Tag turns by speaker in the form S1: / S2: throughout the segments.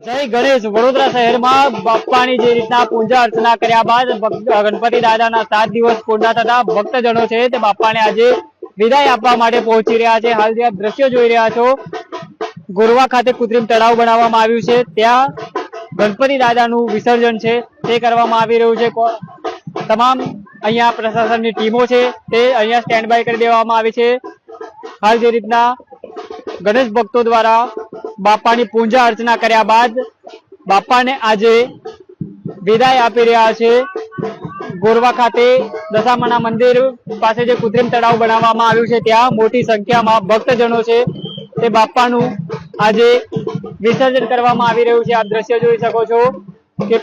S1: જય ગણેશ, વડોદરા શહેરમાં બાપાની જે રીતના પૂજા અર્ચના કર્યા બાદ ગણપતિ દાદાના સાત દિવસ પૂર્ણ થતા ભક્તજનો છે તે બાપાને આજે વિદાય આપવા માટે પહોંચી રહ્યા છે. હાલ જે આપ દ્રશ્યો જોઈ રહ્યા છો, ગોરવા ખાતે કૃત્રિમ તળાવ બનાવવામાં આવ્યું છે. ત્યાં ગણપતિ દાદાનું વિસર્જન છે, તે કરવામાં આવી રહ્યું છે. તમામ અહીંયા પ્રશાસનની ટીમો છે, તે અહીંયા સ્ટેન્ડ બાય કરી દેવામાં આવી છે. હાલ જે રીતના ગણેશ ભક્તો દ્વારા બાપાની પૂજા અર્ચના કર્યા બાદ બાપાને આજે વિદાય આપી રહ્યા છે. ગોરવા ખાતે દશામાના મંદિર પાસે જે કૃત્રિમ તળાવ બનાવવામાં આવ્યું છે, ત્યાં મોટી સંખ્યામાં ભક્તજનો છે. તે બાપાનું આજે વિસર્જન કરવામાં આવી રહ્યું છે. આપ દ્રશ્ય જોઈ શકો છો કે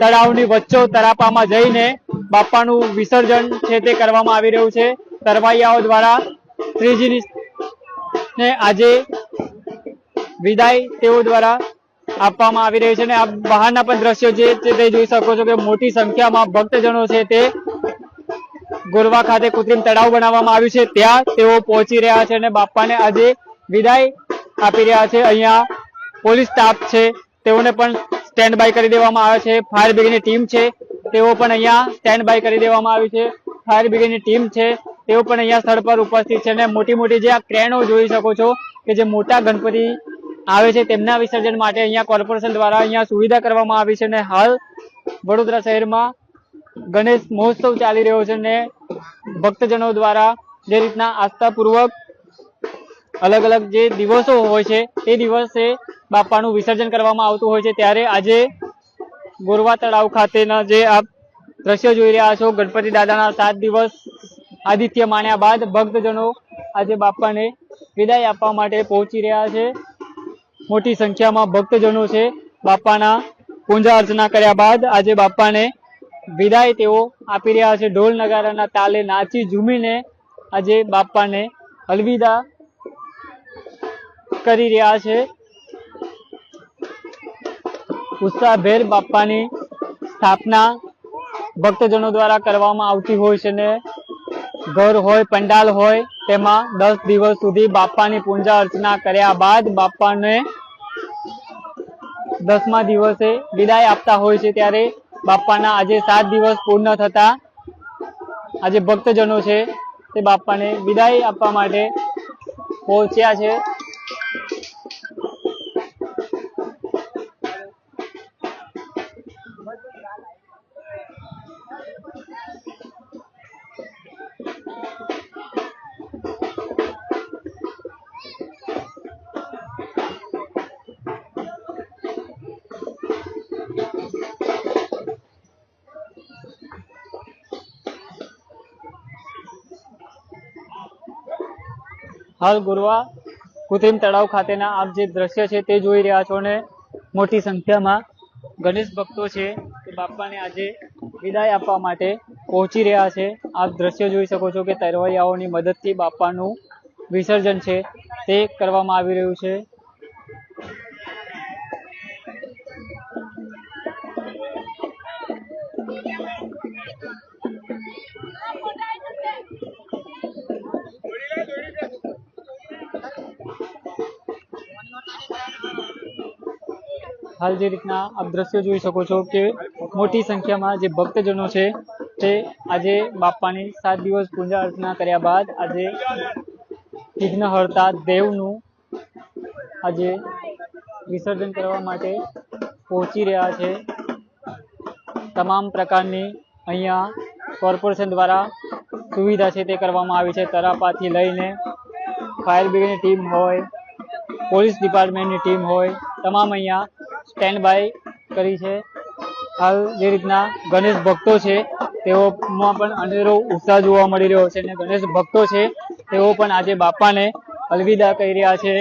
S1: તળાવની વચ્ચો તરાપામાં જઈને બાપાનું વિસર્જન છે તે કરવામાં આવી રહ્યું છે. તરવૈયાઓ દ્વારા શ્રીજીની ને આજે વિદાય તેઓ દ્વારા આપવામાં આવી રહી છે અને આ બહારના પણ દ્રશ્યો જે તે જોઈ શકો છો કે મોટી સંખ્યામાં ભક્તજનો છે તે ગોરવા ખાતે કૃત્રિમ તળાવ બનાવવામાં આવ્યું છે. ત્યાં તેઓ પહોંચી રહ્યા છે અને બાપાને આજે વિદાય આપી રહ્યા છે. અહીંયા પોલીસ સ્ટાફ છે. તેઓને પણ સ્ટેન્ડ બાય કરી દેવામાં આવે છે. ફાયર બ્રિગેડની ટીમ છે. તેઓ પણ અહીંયા સ્ટેન્ડ બાય કરી દેવામાં આવી છે. ફાયર બ્રિગેડની ટીમ છે. તેઓ પણ અહીંયા સ્થળ પર ઉપસ્થિત છે અને મોટી મોટી જે આ ક્રેનો જોઈ શકો છો કે જે મોટા ગણપતિ આવે છે તેમના વિસર્જન માટે અહીંયા કોર્પોરેશન દ્વારા અહીંયા સુવિધા કરવામાં આવી છે અને હાલ વડોદરા શહેરમાં ગણેશ મહોત્સવ ચાલી રહ્યો છે અને ભક્તજનો દ્વારા જે રીતના આસ્થાપૂર્વક અલગ અલગ જે દિવસો હોય છે તે દિવસે બાપાનું વિસર્જન કરવામાં આવતું હોય છે. ત્યારે આજે ગોરવા તળાવ ખાતેના જે આપ દ્રશ્ય જોઈ રહ્યા છો, ગણપતિ દાદાના સાત દિવસ આદિત્ય માણ્યા બાદ ભક્તજનો આજે બાપાને વિદાય આપવા માટે પહોંચી રહ્યા છે. મોટી સંખ્યામાં ભક્તજનો છે. બાપાના પૂજા અર્ચના કર્યા બાદ આજે બાપાને વિદાય તેઓ આપી રહ્યા છે. ઢોલ નગારાના તાલે નાચી ઝૂમીને આજે બાપાને અલવિદા કરી રહ્યા છે. ઉત્સાહભેર બાપાની સ્થાપના ભક્તજનો દ્વારા કરવામાં આવતી હોય છે ને ઘર હોય, પંડાલ હોય, તેમાં દસ દિવસ સુધી બાપાની પૂજા અર્ચના કર્યા બાદ બાપાને દસમા દિવસે વિદાય આપતા હોય છે ત્યારે બાપાના આજે સાત દિવસ પૂર્ણ થતા આજે ભક્તજનો છે તે બાપાને વિદાય આપવા માટે પહોંચ્યા છે. હાલ ગુરવા કૃત્રિમ તળાવ ખાતેના આપ જે દ્રશ્ય છે તે જોઈ રહ્યા છો ને મોટી સંખ્યામાં ગણેશ ભક્તો છે તે બાપાને આજે વિદાય આપવા માટે પહોંચી રહ્યા છે. આપ દ્રશ્ય જોઈ શકો છો કે તરવૈયાઓની મદદથી બાપાનું વિસર્જન છે તે કરવામાં આવી રહ્યું છે. હાલ જે રીતના આપ દ્રશ્યો જોઈ શકો છો કે મોટી સંખ્યામાં જે ભક્તજનો છે તે આજે બાપાની સાત દિવસ પૂજા અર્ચના કર્યા બાદ આજે વિઘ્નહર્તા દેવનું આજે વિસર્જન કરવા માટે પહોંચી રહ્યા છે. તમામ પ્રકારની અહીંયા કોર્પોરેશન દ્વારા સુવિધા છે તે કરવામાં આવી છે. તરાપાથી લઈને ફાયર બ્રિગેડની ટીમ હોય, પોલીસ ડિપાર્ટમેન્ટની ટીમ હોય, તમામ અહીંયા સ્ટેન્ડ બાય કરી છે. હાલ જે રીતના ગણેશ ભક્તો છે તેઓમાં પણ અનેરો ઉત્સાહ જોવા મળી રહ્યો છે અને ગણેશ ભક્તો છે તેઓ પણ આજે બાપાને અલવિદા કહી રહ્યા છે.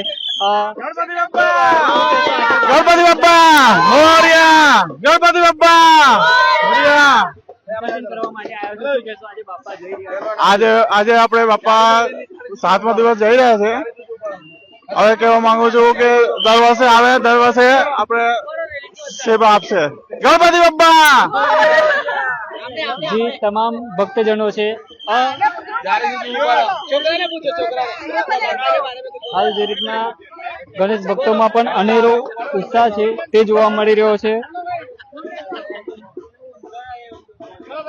S2: ગણપતિ બાપ્પા મોર્યા! ગણપતિ બાપ્પા મોર્યા!
S1: વિસર્જન કરવા માટે આવ્યો છું શું કહેશો? આજે બાપા જઈ
S2: આજે આજે આપણે બાપા સાતમા દિવસ જઈ રહ્યા છે. હવે કહેવા માંગુ છું કે દર વર્ષે આવે, દર વર્ષે આપણે સેવા આપશે. ગણપતિ બાપ્પા!
S1: જે, તમામ ભક્તજનો છે. હાલ જે રીતના ગણેશ ભક્તોમાં પણ અનેરો ઉત્સાહ છે, તે જોવા મળી રહ્યો છે.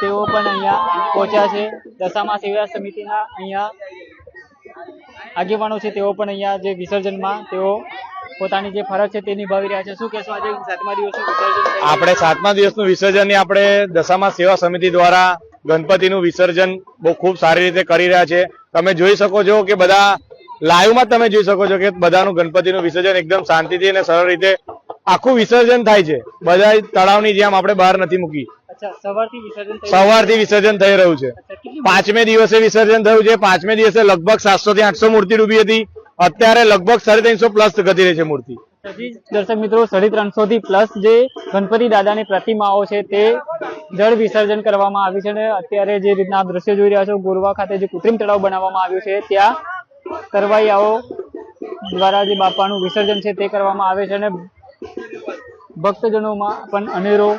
S1: તેઓ પણ અહીંયા પહોંચ્યા છે. દશામા સેવા સમિતિના અહીંયા આગેવાનો છે. તેઓ પણ અહીંયા જે વિસર્જનમાં તેઓ પોતાની જે ફરજ છે તે નિભાવી રહ્યા છે. શું કહેશો આજે સાતમા દિવસનું વિસર્જન?
S3: આપણે સાતમા દિવસનું વિસર્જન આપણે દશામા સેવા સમિતિ દ્વારા ગણપતિનું વિસર્જન બહુ ખૂબ સારી રીતે કરી રહ્યા છે. તમે જોઈ શકો છો કે બધા લાઈવમાં તમે જોઈ શકો છો કે બધાનું ગણપતિનું વિસર્જન એકદમ શાંતિથી અને સરળ રીતે આખું વિસર્જન થાય છે. બધા તળાવની જેમ આપણે બહાર નથી મૂકી.
S1: સવારથી વિસર્જન થઈ રહ્યું
S3: છે. પાંચમે દિવસે વિસર્જન થયું છે. પાંચમે દિવસે લગભગ સાતસો થી આઠસો મૂર્તિ ડૂબી હતી. અત્યારે લગભગ સાડી ત્રણસો પ્લસ ગતિ રહી છે મૂર્તિ.
S1: દર્શક મિત્રો સાડી ત્રણસો થી પ્લસ જે ગણપતિ દાદાની પ્રતિમાઓ છે તે જળ વિસર્જન કરવામાં આવી છે અને અત્યારે જે રીતના આપ દ્રશ્ય જોઈ રહ્યા છો ગોરવા ખાતે જે કૃત્રિમ તળાવ બનાવવામાં આવ્યું છે ત્યાં તરવૈયાઓ દ્વારા જે બાપાનું વિસર્જન છે તે કરવામાં આવે છે અને ભક્તજનોમાં પણ અનેરો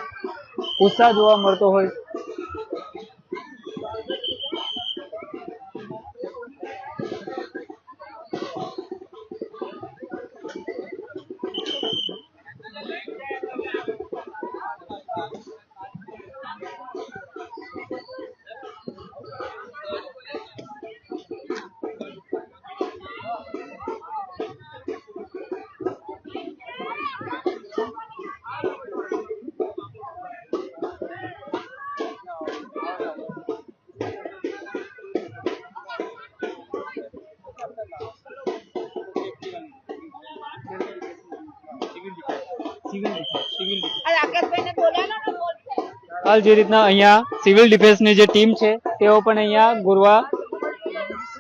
S1: ઉત્સાહ જોવા મળતો હોય હાલ જે રીતના અહીંયા સિવિલ ડિફેન્સની જે ટીમ છે, તેઓ પણ અહીંયા ગુરવા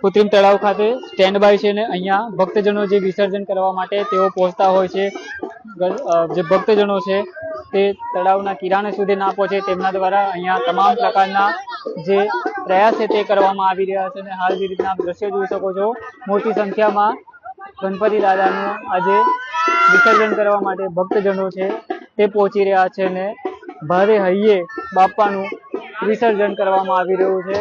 S1: કૃત્રિમ તળાવ ખાતે સ્ટેન્ડ બાય છે અને અહીંયા ભક્તજનો જે વિસર્જન કરવા માટે તેઓ પહોંચતા હોય છે. જે ભક્તજનો છે, તે તળાવના કિનારે સુધી ના પહોંચે તેમના દ્વારા અહીંયા તમામ પ્રકારના જે પ્રયાસ છે તે કરવામાં આવી રહ્યા છે અને હાલ જે રીતના દ્રશ્ય જોઈ શકો છો, મોટી સંખ્યામાં ગણપતિ દાદાનું આજે વિસર્જન કરવા માટે ભક્તજનો છે તે પહોંચી રહ્યા છે ને ભારે હૈયે બાપાનું વિસર્જન કરવામાં આવી રહ્યું છે.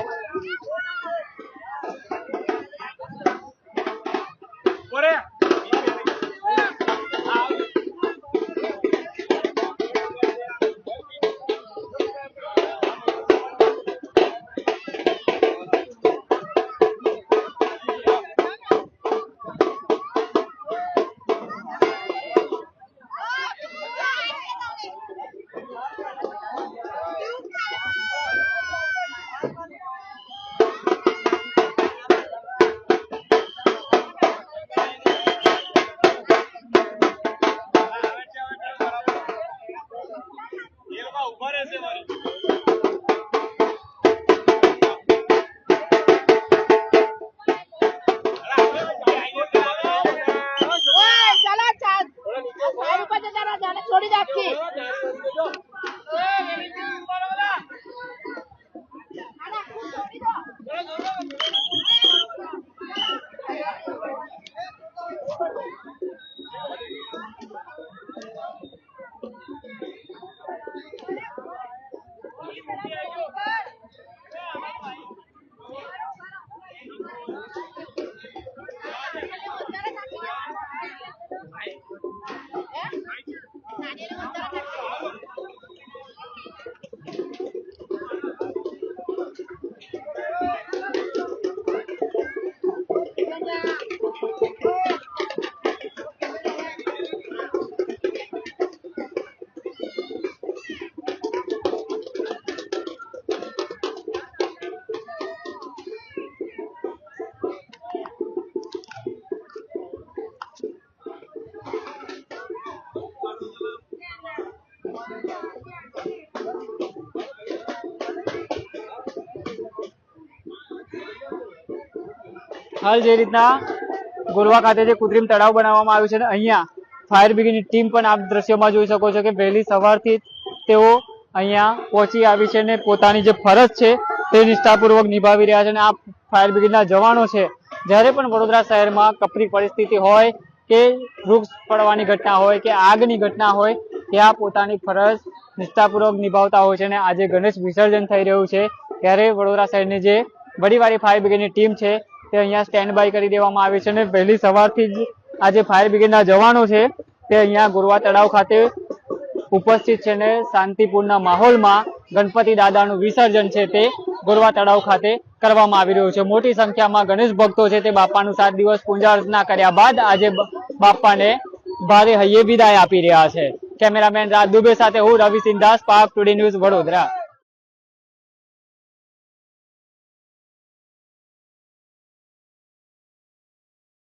S4: Bora, Zé Maurício.
S1: હાલ જે રીતના ગોરવા ખાતે જે કૃત્રિમ તળાવ બનાવવામાં આવ્યું છે અને અહીંયા ફાયર બ્રિગેડની ટીમ પણ આપ દ્રશ્યમાં જોઈ શકો છો કે વહેલી સવારથી તેઓ અહીંયા પહોંચી આવી છે અને પોતાની જે ફરજ છે તે નિષ્ઠાપૂર્વક નિભાવી રહ્યા છે અને આ ફાયર બ્રિગેડના જવાનો છે. જ્યારે પણ વડોદરા શહેરમાં કપરી પરિસ્થિતિ હોય કે વૃક્ષ પડવાની ઘટના હોય કે આગની ઘટના હોય, ત્યાં પોતાની ફરજ નિષ્ઠાપૂર્વક નિભાવતા હોય છે અને આજે ગણેશ વિસર્જન થઈ રહ્યું છે. ત્યારે વડોદરા શહેરની જે વડીવાળી ફાયર બ્રિગેડની ટીમ છે તે અહીંયા સ્ટેન્ડ બાય કરી દેવામાં આવી છે અને વહેલી સવારથી જ આ જે ફાયર બ્રિગેડના જવાનો છે, તે અહીંયા ગોરવા તળાવ ખાતે ઉપસ્થિત છે ને શાંતિપૂર્ણ માહોલમાં ગણપતિ દાદાનું વિસર્જન છે તે ગોરવા તળાવ ખાતે કરવામાં આવી રહ્યું છે. મોટી સંખ્યામાં ગણેશ ભક્તો છે તે બાપાનું સાત દિવસ પૂજા અર્ચના કર્યા બાદ આજે બાપાને ભારે હૈયે વિદાય આપી રહ્યા છે. કેમેરામેન રાજ દુબે સાથે હું રવિ સિંધાસ પાક ટુડે ન્યૂઝ વડોદરા.